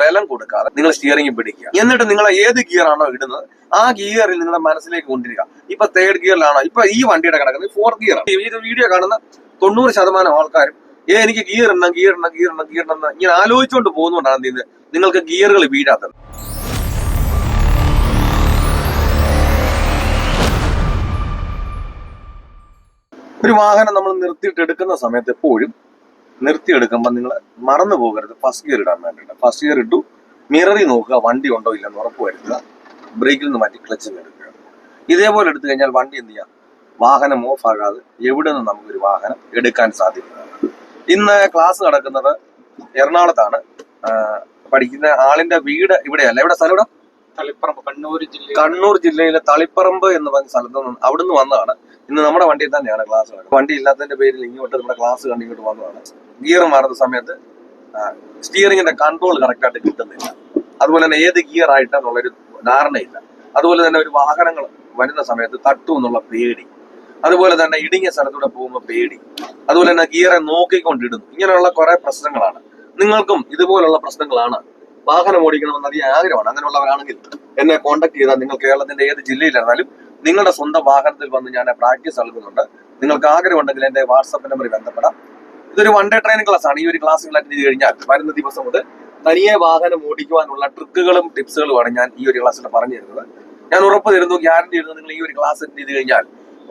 ബലം കൊടുക്കാതെ നിങ്ങൾ സ്റ്റിയറിംഗ് പിടിക്കുക. എന്നിട്ട് നിങ്ങൾ ഏത് ഗിയർ ആണോ ഇടുന്നത് ആ ഗിയറിൽ നിങ്ങളുടെ മനസ്സിലേക്ക് കൊണ്ടിരിക്കുക ഇപ്പൊ തേർഡ് ഗിയറിലാണോ ഇപ്പൊ ഈ വണ്ടിയുടെ കിടക്കുന്നത് ഫോർത്ത് ഗിയർ ഈ വീഡിയോ കാണുന്ന തൊണ്ണൂറ് ശതമാനം ആൾക്കാരും ഏ എനിക്ക് ഗിയർ ഇടണം ഗിയർ ഇടണം ഗിയർ ഇടണം ഗിയർ ഇടണം ഇങ്ങനെ ആലോചിച്ചുകൊണ്ട് പോകുന്നതുകൊണ്ടാണ് എന്ത് നിങ്ങൾക്ക് ഗിയറുകൾ വീഴാത്തത്. ഒരു വാഹനം നമ്മൾ നിർത്തിയിട്ട് എടുക്കുന്ന സമയത്ത് എപ്പോഴും നിർത്തിയെടുക്കുമ്പോൾ നിങ്ങൾ മറന്നു പോകരുത്. ഫസ്റ്റ് ഗിയർ ഇടാൻ വേണ്ടിയിട്ട്. ഫസ്റ്റ് ഗിയർ ഇട്ടു മിററി നോക്കുക വണ്ടി ഉണ്ടോ ഇല്ലെന്ന് ഉറപ്പ് വരുത്തുക ബ്രേക്കിൽ നിന്ന് മാറ്റി ക്ലച്ചിൽ എടുക്കുക. ഇതേപോലെ എടുത്തു കഴിഞ്ഞാൽ വണ്ടി എന്ത് ചെയ്യാം? വാഹനം ഓഫ് ആകാതെ എവിടെ നിന്ന് നമുക്കൊരു വാഹനം എടുക്കാൻ സാധിക്കും. ഇന്ന് ക്ലാസ് നടക്കുന്നത് എറണാകുളത്താണ്. പഠിക്കുന്ന ആളിന്റെ വീട് ഇവിടെയല്ല. എവിടെ സ്ഥലം ഇവിടെ തളിപ്പറമ്പ് കണ്ണൂർ ജില്ല കണ്ണൂർ ജില്ലയിലെ തളിപ്പറമ്പ് എന്ന് പറഞ്ഞ സ്ഥലത്ത് നിന്ന് അവിടുന്ന് വന്നതാണ്. ഇന്ന് നമ്മുടെ വണ്ടിയിൽ തന്നെയാണ് ക്ലാസ് വണ്ടി ഇല്ലാത്തതിന്റെ പേരിൽ ഇങ്ങോട്ട് നമ്മുടെ ക്ലാസ് കണ്ട് ഇങ്ങോട്ട് വന്നതാണ്. ഗിയർ മാറുന്ന സമയത്ത് സ്റ്റിയറിങ്ങിന്റെ കൺട്രോൾ കറക്റ്റ് ആയിട്ട് കിട്ടുന്നില്ല. അതുപോലെ തന്നെ ഏത് ഗിയർ ആയിട്ടാന്നുള്ളൊരു ധാരണയില്ല. അതുപോലെ തന്നെ ഒരു വാഹനങ്ങൾ വരുന്ന സമയത്ത് തട്ടു എന്നുള്ള പേടി. അതുപോലെ തന്നെ ഇടുങ്ങിയ സ്ഥലത്തൂടെ പോകുമ്പോൾ പേടി. അതുപോലെ തന്നെ ഗിയറെ നോക്കിക്കൊണ്ടിടുന്നു. ഇങ്ങനെയുള്ള കുറെ പ്രശ്നങ്ങളാണ്. നിങ്ങൾക്കും ഇതുപോലുള്ള പ്രശ്നങ്ങളാണ്. വാഹനം ഓടിക്കണമെന്ന് അധികം ആഗ്രഹമാണ്. അങ്ങനെയുള്ളവരാണെങ്കിൽ എന്നെ കോൺടാക്ട് ചെയ്താൽ നിങ്ങൾ കേരളത്തിന്റെ ഏത് ജില്ലയിലായിരുന്നാലും നിങ്ങളുടെ സ്വന്തം വാഹനത്തിൽ വന്ന് ഞാൻ പ്രാക്ടീസ് നൽകുന്നുണ്ട്. നിങ്ങൾക്ക് ആഗ്രഹമുണ്ടെങ്കിൽ എന്റെ വാട്സപ്പ് നമ്പറിൽ ബന്ധപ്പെടാം. ഇതൊരു വൺ ഡേ ട്രെയിനിങ് ക്ലാസ് ആണ്. ഈ ഒരു ക്ലാസ് അറ്റൻഡ് ചെയ്ത് കഴിഞ്ഞാൽ വരുന്ന ദിവസം മുതൽ തനിയെ വാഹനം ഓടിക്കുവാനുള്ള ട്രിക്കുകളും ടിപ്സുകളുമാണ് ഞാൻ ഈ ഒരു ക്ലാസ്സിൽ പറഞ്ഞു തരുന്നത് ഞാൻ ഉറപ്പ് തരുന്നു ഗ്യാരണ്ടി തരുന്നു നിങ്ങൾ ഈ ഒരു ക്ലാസ് അറ്റൻഡ് ചെയ്ത് കഴിഞ്ഞാൽ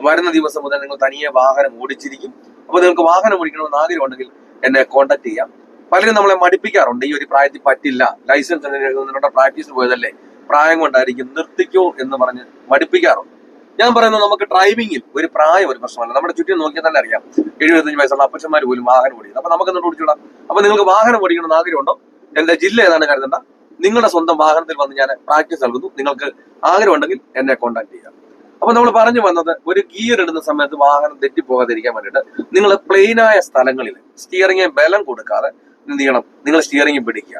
വരുന്ന ദിവസം മുതൽ നിങ്ങൾ തനിയെ വാഹനം ഓടിച്ചിരിക്കും. അപ്പൊ നിങ്ങൾക്ക് വാഹനം ഓടിക്കണമെന്ന് ആഗ്രഹമുണ്ടെങ്കിൽ എന്നെ കോൺടാക്ട് ചെയ്യാം. പലരും നമ്മളെ മടിപ്പിക്കാറുണ്ട് ഈ ഒരു പ്രായത്തിൽ പറ്റില്ല ലൈസൻസ് നിങ്ങളുടെ പ്രാക്ടീസ് പോയതല്ലേ പ്രായം കൊണ്ടായിരിക്കും നിർത്തിക്കോ എന്ന് പറഞ്ഞ് മടിപ്പിക്കാറുണ്ട്. ഞാൻ പറയുന്നത് നമുക്ക് ഡ്രൈവിംഗിൽ ഒരു പ്രായം ഒരു പ്രശ്നമല്ല. നമ്മുടെ ചുറ്റും നോക്കിയാൽ തന്നെ അറിയാം. എഴുപത്തഞ്ച് വയസ്സുള്ള അപ്പച്ചന്മാർ പോലും വാഹനം ഓടിക്കുന്നത് അപ്പൊ നമുക്ക് എന്നോട് ഓടിച്ചുകൂടാ? അപ്പൊ നിങ്ങൾക്ക് വാഹനം ഓടിക്കണമെന്ന് ആഗ്രഹമുണ്ടോ? എന്റെ ജില്ല ഏതാണ് കരുതണ്ട. നിങ്ങളുടെ സ്വന്തം വാഹനത്തിൽ വന്ന് ഞാൻ പ്രാക്ടീസ് നൽകുന്നു. നിങ്ങൾക്ക് ആഗ്രഹമുണ്ടെങ്കിൽ എന്നെ കോൺടാക്ട് ചെയ്യാം അപ്പൊ നമ്മൾ പറഞ്ഞു വന്നത് ഒരു ഗിയർ ഇടുന്ന സമയത്ത് വാഹനം തെറ്റിപ്പോകാതിരിക്കാൻ വേണ്ടിയിട്ട് നിങ്ങൾ പ്ലെയിനായ സ്ഥലങ്ങളിൽ സ്റ്റിയറിംഗ് ബലം കൊടുക്കാതെ എന്ത് ചെയ്യണം നിങ്ങൾ സ്റ്റിയറിംഗ് പിടിക്കുക.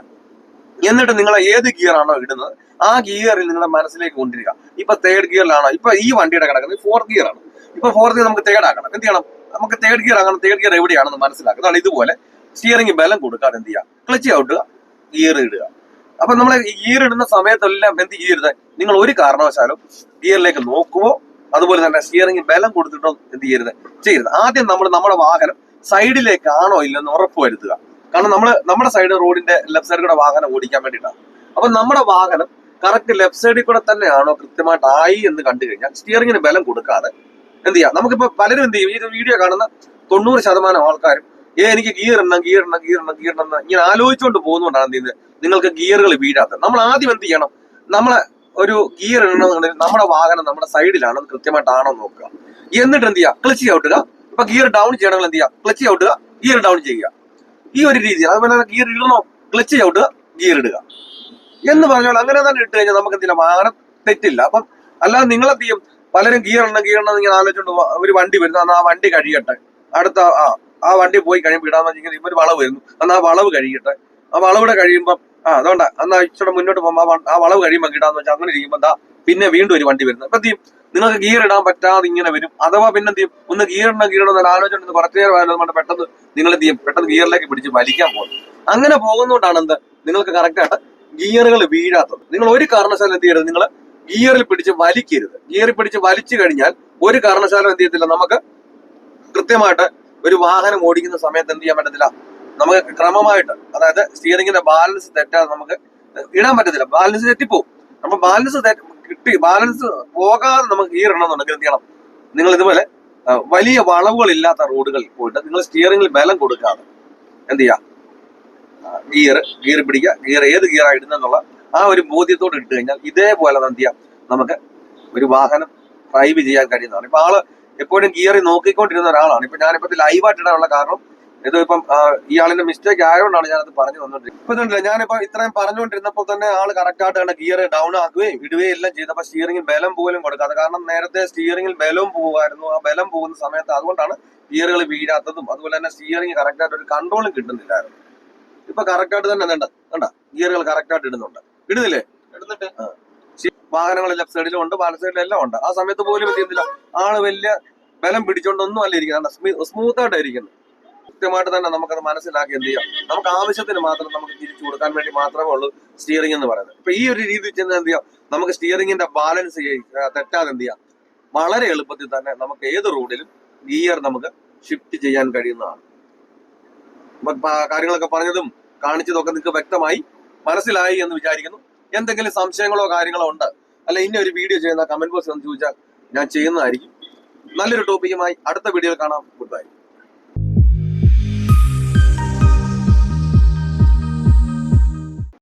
എന്നിട്ട് നിങ്ങൾ ഏത് ഗിയർ ആണോ ഇടുന്നത് ആ ഗിയറിൽ നിങ്ങളുടെ മനസ്സിലേക്ക് കൊണ്ടിരിക്കുക ഇപ്പൊ തേർഡ് ഗിയറിലാണോ ഇപ്പൊ ഈ വണ്ടിയുടെ കിടക്കുന്നത് ഫോർത്ത് ഗിയർ ആണ്. ഇപ്പൊ ഫോർത്ത് ഗിയർ നമുക്ക് തേർഡ് ആക്കണം. എന്ത് ചെയ്യണം? നമുക്ക് തേർഡ് ഗിയർ ആകണം. തേർഡ് ഗിയർ എവിടെയാണെന്ന് മനസ്സിലാക്കുക. അതാണ് ഇതുപോലെ സ്റ്റിയറിംഗ് ബലം കൊടുക്കാതെ എന്ത് ചെയ്യുക? ക്ലച്ച് ഔട്ടുക ഗിയർ ഇടുക. അപ്പൊ നമ്മൾ ഗിയർ ഇടുന്ന സമയത്തെല്ലാം എന്ത് ചെയ്യരുത്? നിങ്ങൾ ഒരു കാരണവശാലും ഗിയറിലേക്ക് നോക്കുമോ അതുപോലെ തന്നെ സ്റ്റിയറിംഗ് ബലം കൊടുത്തിട്ടോ എന്ത് ചെയ്യരുത്? ചെയ്യരുത്. ആദ്യം നമ്മൾ നമ്മുടെ വാഹനം സൈഡിലേക്കാണോ ഇല്ലെന്ന് ഉറപ്പ് വരുത്തുക. കാരണം നമ്മൾ നമ്മുടെ സൈഡ് റോഡിന്റെ ലെഫ്റ്റ് സൈഡിൽ കൂടെ വാഹനം ഓടിക്കാൻ വേണ്ടിയിട്ടാണ്. അപ്പൊ നമ്മുടെ വാഹനം കറക്റ്റ് ലെഫ്റ്റ് സൈഡിൽ കൂടെ തന്നെയാണോ കൃത്യമായിട്ട് ആയി എന്ന് കണ്ടു കഴിഞ്ഞാൽ സ്റ്റിയറിംഗിന് ബലം കൊടുക്കാതെ എന്ത് ചെയ്യാം? നമുക്കിപ്പോ പലരും എന്ത് ചെയ്യും? ഈ വീഡിയോ കാണുന്ന തൊണ്ണൂറ് ശതമാനം ആൾക്കാരും ഏ എനിക്ക് ഗിയർ ഇടണം ഗിയർ ഇടണം ഗിയർ ഇടണം ഗിയർ ഇടണം ഇങ്ങനെ ആലോചിച്ചുകൊണ്ട് പോകുന്നതുകൊണ്ടാണ് എന്ത് ചെയ്യുന്നത്? നിങ്ങൾക്ക് ഗിയറുകൾ വീഴാത്തത്. നമ്മൾ ആദ്യം എന്ത് ചെയ്യണം? നമ്മളെ ഒരു ഗിയർ ഇടണമെന്നുണ്ടെങ്കിൽ നമ്മുടെ വാഹനം നമ്മുടെ സൈഡിലാണോ കൃത്യമായിട്ടാണോ നോക്കുക. എന്നിട്ട് എന്ത് ചെയ്യുക? ക്ലച്ച് ചവിട്ടുക ഇപ്പൊ ഗിയർ ഡൗൺ ചെയ്യണമെങ്കിൽ എന്ത് ചെയ്യുക? ക്ലച്ച് ചവിട്ടുക ഗിയർ ഡൗൺ ചെയ്യുക. ഈ ഒരു രീതി അതുപോലെ തന്നെ ഗിയർ ഇടണോ ക്ലച്ച് ചവിട്ടുക ഗിയർ ഇടുക. എന്ന് പറഞ്ഞാൽ അങ്ങനെ തന്നെ ഇട്ട് കഴിഞ്ഞാൽ നമുക്ക് എന്തിനാ വാഹനം തെറ്റില്ല. അപ്പം അല്ലാതെ എന്ത് ചെയ്യും? പലരും ഗിയർ ഇടണം ഗിയർ ഇടണം ഇങ്ങനെ ആലോചിച്ചുകൊണ്ട് ഒരു വണ്ടി വരുന്നു അന്ന് ആ വണ്ടി കഴിയട്ടെ അടുത്ത ആ ആ വണ്ടി പോയി കഴിയുമ്പോൾ ഇടാന്ന് വെച്ചാൽ ഇപ്പൊ ഒരു വളവ് വരുന്നു. അന്ന് ആ വളവ് കഴിയട്ടെ ആ വളവിടെ കഴിയുമ്പോൾ ആ അതുകൊണ്ടാ അന്ന് ഇച്ചിരി മുന്നോട്ട് പോകുമ്പോൾ ആ വളവ് കഴിയുമ്പോൾ ഇടാന്ന് വെച്ചാൽ അങ്ങനെ ഇരിക്കുമ്പോൾ എന്താ പിന്നെ വീണ്ടും ഒരു വണ്ടി വരുന്നത് അപ്പൊ നിങ്ങൾക്ക് ഗിയർ ഇടാൻ പറ്റാതെ ഇങ്ങനെ വരും. അഥവാ പിന്നെ എന്ത് ചെയ്യും? ഒന്ന് ഗിയർ ഇടണം എന്ന് ആലോചിച്ചിട്ട് കുറച്ചു നേരം ആലോചന പെട്ടെന്ന് നിങ്ങൾ എന്ത് ചെയ്യും? പെട്ടെന്ന് ഗിയറിലേക്ക് പിടിച്ച് വലിക്കാൻ പോകും അങ്ങനെ പോകുന്നതുകൊണ്ടാണ് എന്ത്? നിങ്ങൾക്ക് കറക്റ്റായിട്ട് ഗിയറുകൾ വീഴാത്തത്. നിങ്ങൾ ഒരു കാരണവശാലും എന്ത് ചെയ്യരുത്. നിങ്ങൾ ഗിയറിൽ പിടിച്ച് വലിക്കരുത്. ഗിയറിൽ പിടിച്ച് വലിച്ചു കഴിഞ്ഞാൽ ഒരു കാരണവശാലും എന്ത് ചെയ്യത്തില്ല. നമുക്ക് കൃത്യമായിട്ട് ഒരു വാഹനം ഓടിക്കുന്ന സമയത്ത് എന്ത് ചെയ്യാൻ പറ്റത്തില്ല. നമുക്ക് ക്രമമായിട്ട് അതായത് സ്റ്റിയറിംഗിന്റെ ബാലൻസ് തെറ്റാതെ നമുക്ക് ഇടാൻ പറ്റത്തില്ല. ബാലൻസ് തെറ്റിപ്പോവും. അപ്പൊ ബാലൻസ് കിട്ടി. ബാലൻസ് പോകാതെ നമുക്ക് ഗിയർ ഇടണമെന്നുണ്ടെങ്കിൽ എന്ത് ചെയ്യണം? നിങ്ങൾ ഇതുപോലെ വലിയ വളവുകൾ ഇല്ലാത്ത റോഡുകളിൽ പോയിട്ട് നിങ്ങൾ സ്റ്റിയറിംഗിൽ ബലം കൊടുക്കാതെ എന്ത് ചെയ്യാം? ഗിയർ ഗിയർ പിടിക്കുക. ഗിയർ ഏത് ഗിയറാണ് ഇടുന്നെന്നുള്ള ആ ഒരു ബോധ്യത്തോട് ഇട്ട് കഴിഞ്ഞാൽ ഇതേപോലെ എന്ത് ചെയ്യാം? നമുക്ക് ഒരു വാഹനം ഡ്രൈവ് ചെയ്യാൻ കഴിയുന്നതാണ്. ഇപ്പൊ ആൾ എപ്പോഴും ഗിയറി നോക്കിക്കൊണ്ടിരുന്ന ഒരാളാണ്. ഇപ്പൊ ഞാനിപ്പോ ലൈവായിട്ട് ഇടാനുള്ള കാരണം ഇത് ഇപ്പം ആ, ഇയാളിന്റെ മിസ്റ്റേക്ക് ആയതുകൊണ്ടാണ് ഞാനത് പറഞ്ഞു വന്നോണ്ടിരിക്കുന്നത് ഇപ്പൊ ഇതുണ്ടല്ലോ ഞാനിപ്പോ ഇത്രയും പറഞ്ഞുകൊണ്ടിരുന്നപ്പോൾ തന്നെ ആൾ കറക്റ്റ് ആയിട്ട് തന്നെ ഗിയർ ഡൗൺ ആക്കുകയും ഇടുകയും എല്ലാം ചെയ്തപ്പോ സ്റ്റിയറിംഗിൽ ബലം പോലും കൊടുക്കാതെ കാരണം നേരത്തെ സ്റ്റിയറിംഗിൽ ബലവും പോകുമായിരുന്നു. ആ ബലം പോകുന്ന സമയത്ത് അതുകൊണ്ടാണ് ഗിയറുകൾ വീഴാത്തതും അതുപോലെ തന്നെ സ്റ്റിയറിംഗ് കറക്റ്റ് ആയിട്ട് ഒരു കൺട്രോളും കിട്ടുന്നില്ലായിരുന്നു. ഇപ്പൊ കറക്റ്റ് ആയിട്ട് തന്നെ വേണ്ട വേണ്ട ഗിയറുകൾ കറക്റ്റ് ആയിട്ട് ഇടുന്നുണ്ട്. ഇടുന്നില്ലേ? ഇടുന്നിട്ട് വാഹനങ്ങൾ ലെഫ്റ്റ് സൈഡിലും ഉണ്ട് ബാല സൈഡിലും എല്ലാം ഉണ്ട്. ആ സമയത്ത് പോലും എന്ത് ചെയ്യുന്നില്ല ആൾ വലിയ ബലം പിടിച്ചോണ്ടൊന്നും അല്ല ഇരിക്കുന്നത് സ്മൂത്ത് ആയിട്ടാണ് ഇരിക്കുന്നത് കൃത്യമായിട്ട് തന്നെ നമുക്കത് മനസ്സിലാക്കി എന്ത് ചെയ്യാം? നമുക്ക് ആവശ്യത്തിന് മാത്രം നമുക്ക് തിരിച്ചു കൊടുക്കാൻ വേണ്ടി മാത്രമേ ഉള്ളൂ സ്റ്റിയറിംഗ് എന്ന് പറയുന്നത്. ഇപ്പൊ ഈ ഒരു രീതി ചെന്ന് എന്ത് ചെയ്യാം? നമുക്ക് സ്റ്റിയറിംഗിന്റെ ബാലൻസ് തെറ്റാതെ എന്ത് ചെയ്യാം? വളരെ എളുപ്പത്തിൽ തന്നെ നമുക്ക് ഏത് റോഡിലും ഗിയർ നമുക്ക് ഷിഫ്റ്റ് ചെയ്യാൻ കഴിയുന്നതാണ്. കാര്യങ്ങളൊക്കെ പറഞ്ഞതും കാണിച്ചതൊക്കെ നിങ്ങൾക്ക് വ്യക്തമായി മനസ്സിലായി എന്ന് വിചാരിക്കുന്നു. എന്തെങ്കിലും സംശയങ്ങളോ കാര്യങ്ങളോ ഉണ്ട് അല്ല ഇന്ന ഒരു വീഡിയോ ചെയ്യുന്ന കമന്റ് ബോക്സ് എന്ന് ചോദിച്ചാൽ ഞാൻ ചെയ്യുന്നതായിരിക്കും. നല്ലൊരു ടോപ്പിക്കുമായി അടുത്ത വീഡിയോയിൽ കാണാം. Good bye